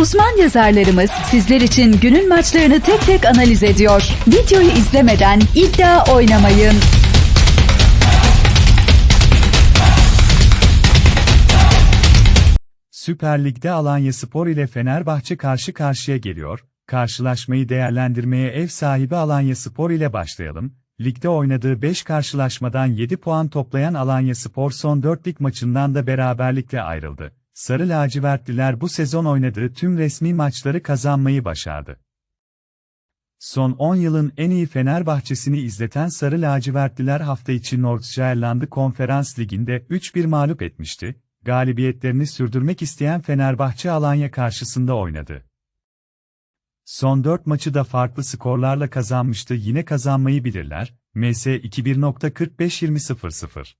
Uzman yazarlarımız sizler için günün maçlarını tek tek analiz ediyor. Videoyu izlemeden iddia oynamayın. Süper Lig'de Alanya Spor ile Fenerbahçe karşı karşıya geliyor. Karşılaşmayı değerlendirmeye ev sahibi Alanya Spor ile başlayalım. Ligde oynadığı 5 karşılaşmadan 7 puan toplayan Alanya Spor son 4 lig maçından da beraberlikle ayrıldı. Sarı lacivertliler bu sezon oynadığı tüm resmi maçları kazanmayı başardı. Son 10 yılın en iyi Fenerbahçesini izleten Sarı lacivertliler hafta içi Nordsjælland'ı Konferans Ligi'nde 3-1 mağlup etmişti. Galibiyetlerini sürdürmek isteyen Fenerbahçe Alanya karşısında oynadı. Son 4 maçı da farklı skorlarla kazanmıştı yine kazanmayı bilirler. MS 21.45-20.00